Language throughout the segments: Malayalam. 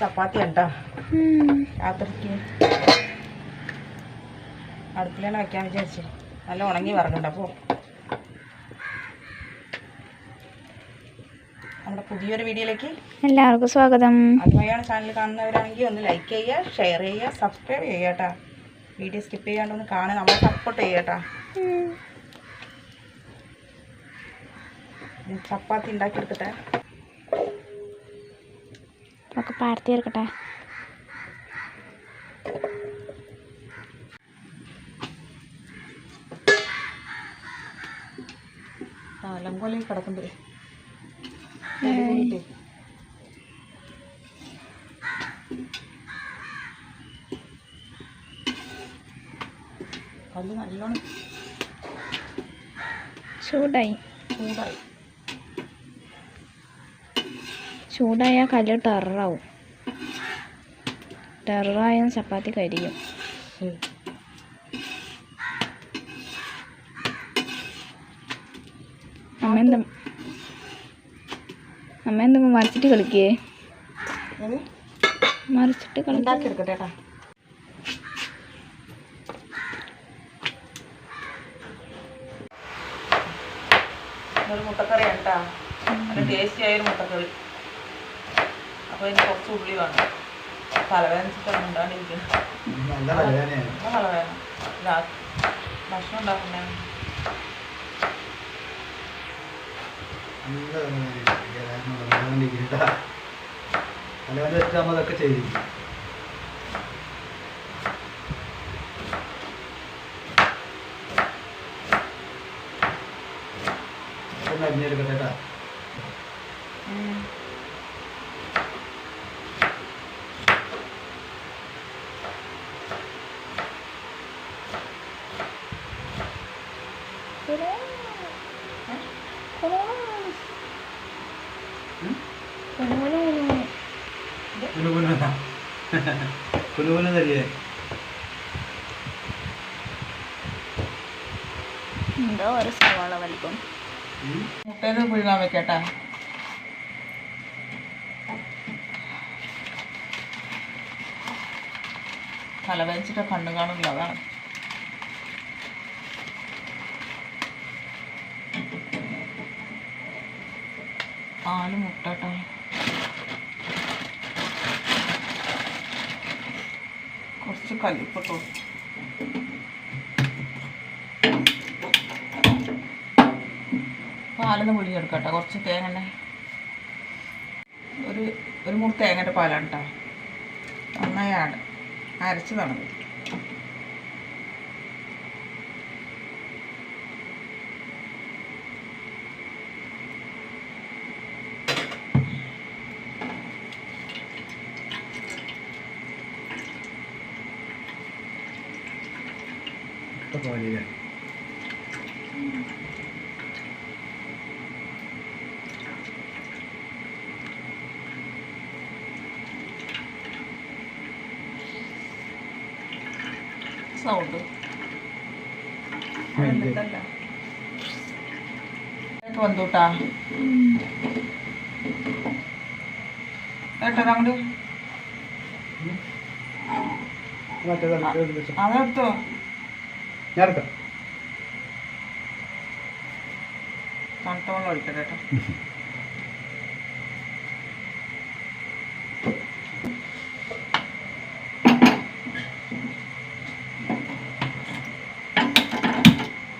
ചപ്പാത്തി ഉണ്ടോ രാത്രിക്ക് അടുപ്പിലാണ് വയ്ക്കാൻ വിചാരിച്ചു. നല്ല ഉണങ്ങി വറക്കണ്ട അപ്പോൾ നമ്മുടെ പുതിയൊരു വീഡിയോയിലേക്ക് എല്ലാവർക്കും സ്വാഗതം. അതുമായാണ് ചാനൽ കാണുന്നവരാണെങ്കിൽ ഒന്ന് ലൈക്ക് ചെയ്യുക ഷെയർ ചെയ്യുക സബ്സ്ക്രൈബ് ചെയ്യുക കേട്ടോ. വീഡിയോ സ്കിപ്പ് ചെയ്യാണ്ട് ഒന്ന് കാണുക. നമ്മളെ സപ്പോർട്ട് ചെയ്യുക കേട്ടോ. ചപ്പാത്തി ഉണ്ടാക്കിയെടുക്കട്ടെ ഒക്കെ പാർത്തി തീർക്കട്ടെ കല്ല് നല്ലോണം ചൂടായി. ചൂടായി. ചൂടായ കല്ല് ടെററാവും. ടെററായ ചപ്പാത്തി കരിയും. അമ്മ എന്താ അമ്മ എന്താ മറിച്ചിട്ട് കളിക്കേ? മറിച്ചിട്ട് കളിക്കാം. മുട്ടക്കറി കേട്ടാ. നല്ല ടേസ്റ്റി ആയൊരു മുട്ടക്കറി. അപ്പോൾ ഇനി കുറച്ച് ഉള്ളി വേണം. തലവേദനിച്ചിട്ടാണ് ഉണ്ടാണ്ടിരിക്കുന്നത് നല്ല തലവേദന. ഭക്ഷണം ഉണ്ടാക്കണ്ടേ നല്ല തലവേദന വെച്ചാൽ നമ്മൾ അതൊക്കെ ചെയ്തിരിക്കും അരിഞ്ഞെടുക്കട്ടെ കേട്ടാ. കുനു കുനു കുനു കുനു തരിയേ എന്തോ ഒരു സവാള വലിപ്പം? മുട്ടേത് മുട്ടയിൽ വെക്കട്ടാ തല വലിച്ചിട്ട് കണ്ണു കാണില്ല അതാണ്. ആൽ മുട്ട കേട്ടോ കല്ലിപ്പിട്ടു പാലൊന്ന് പിഴിഞ്ഞെടുക്കട്ടെ കുറച്ച് തേങ്ങ ഒരു ഒരു മുറി തേങ്ങന്റെ പാലാണ് കേട്ടോ. നന്നായി ആട് അരച്ചതാണ് ഇത്. ഇപ്പൊ പോലില്ലേ സൗണ്ട് എന്നിട്ടല്ല വന്നൂട്ടാ ഏട്ടാ അങ്ങോട്ട് മറ്റേത് അതെടുത്തോ ഞാൻ എടുക്കാം തണുത്ത വെള്ളം ഒഴിക്കട്ടെ കേട്ടോ.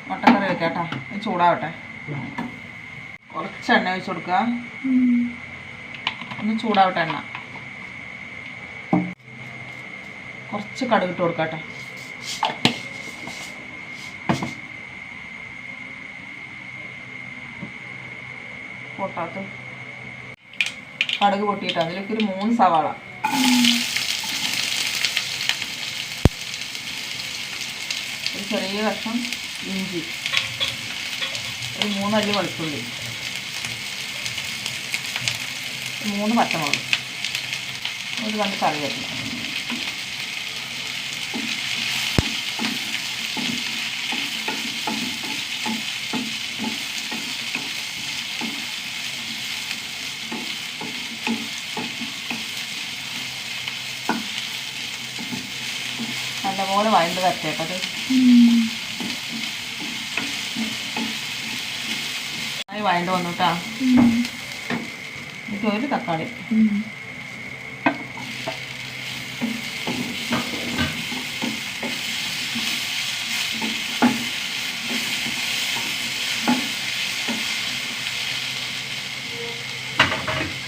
മുട്ടക്കറി വെക്കാട്ടാ. ഇത് ചൂടാവട്ടെ. കുറച്ച് എണ്ണ ഒഴിച്ച് കൊടുക്കുക. ഒന്ന് ചൂടാവട്ടെ എണ്ണ. കുറച്ച് കടുക് ഇട്ട് കൊടുക്കാട്ടോ. പൊട്ടാത്ത കടുക് പൊട്ടിയിട്ട് അതിലേക്ക് ഒരു മൂന്ന് സവാള. ഒരു ചെറിയ കഷ്ണം ഇഞ്ചി. ഒരു മൂന്നല്ലി വെളുത്തുള്ളി. മൂന്ന് പച്ചമുളക്. ഒരു രണ്ട് കറിവേപ്പില നല്ലപോലെ വഴണ്ട്. നന്നായി വഴണ്ട് വന്നു കേട്ടോ എനിക്ക് ഒരു തക്കാളി.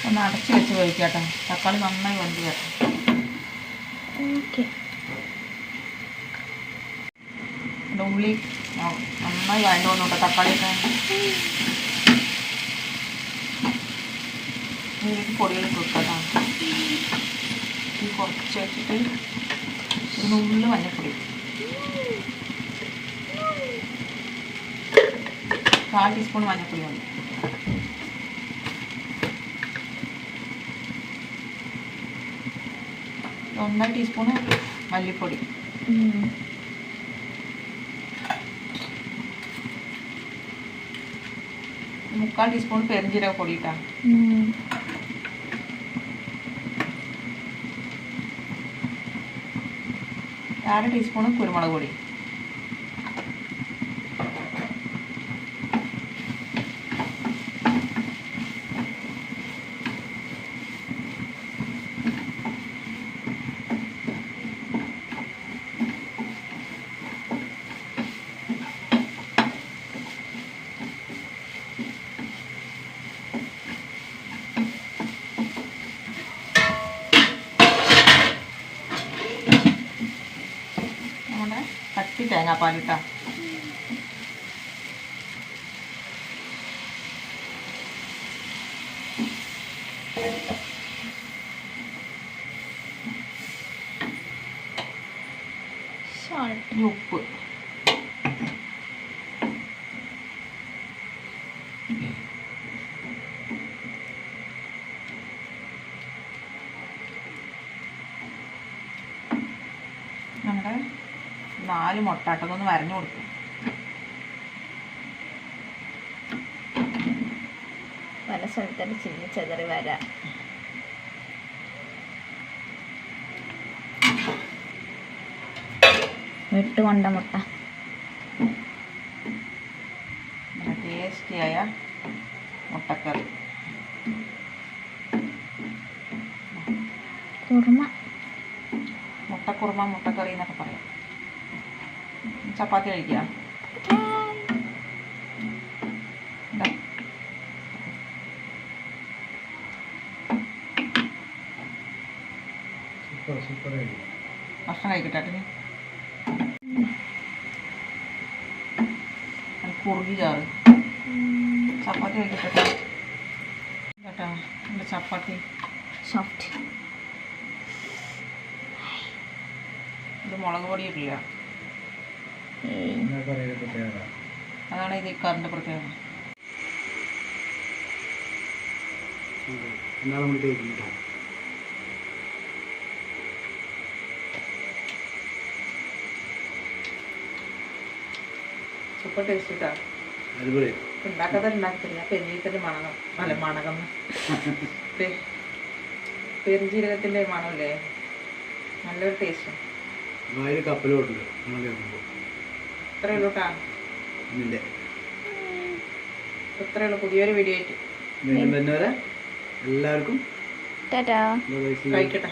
ഒന്ന് അടച്ചു വെച്ച് കഴിക്കാട്ടോ തക്കാളി നന്നായി വണ്ടി വരട്ടെ ഓക്കെ എന്റെ ഉള്ളി. നന്നായി വഴണ്ട് വന്നു കേട്ടോ തക്കാളിയൊക്കെ ഇതിലേക്ക് പൊടികൾ കൊടുക്കാം ഈ കുറച്ച് വെച്ചിട്ട് ഒരു നുള്ളു മഞ്ഞപ്പൊടി കാൽ ടീസ്പൂൺ മഞ്ഞപ്പൊടി മതി. ഒന്നര ടീസ്പൂണ് മല്ലിപ്പൊടി. മുക്കാൽ ടീസ്പൂൺ പെരിഞ്ചീരക പൊടി ഇട്ടാ. അര ടീസ്പൂൺ കുരുമുളക് പൊടി നമ്മുടെ കട്ടി തേങ്ങാപ്പാലിട്ടാ. ഉപ്പ് നമ്മുടെ നാല് മുട്ടാട്ടൊന്ന് വരഞ്ഞു കൊടുക്കും. പല സ്ഥലത്തൊക്കെ ചിന്നി ചെതറി വരാം. വിട്ടുകൊണ്ട മുട്ട. ടേസ്റ്റിയായ മുട്ടക്കറി. കുറുമ. മുട്ടക്കുറുമ മുട്ടക്കറി എന്നൊക്കെ പറയാം. ചപ്പാത്തി കഴിക്കുക ഭക്ഷണം കഴിക്കട്ടെ അത് കുറുകി ചാറ്. ചപ്പാത്തി കഴിക്കട്ടെ കേട്ടോ എന്റെ ചപ്പാത്തി. സോഫ്റ്റ് ഇത് മുളക് പൊടി അതാണ് ഇത് ഈ കറിന്റെ പ്രത്യേകത. സൂപ്പർ ടേസ്റ്റ് കിട്ടാ ഉണ്ടാക്കാതെ ഉണ്ടാക്കത്തില്ല. അല്ല മണകം. പെരുംജീരകത്തിന്റെ മണമല്ലേ? നല്ലൊരു ടേസ്റ്റ് കപ്പലോട്ടുണ്ട് ഇത്രയേ ഉള്ളൂ കേട്ടാ ഇത്രയേ ഉള്ളൂ പുതിയൊരു വീഡിയോ ആയിട്ട് എല്ലാവർക്കും ടാറ്റാ. Bye bye. കഴിക്കട്ടെ.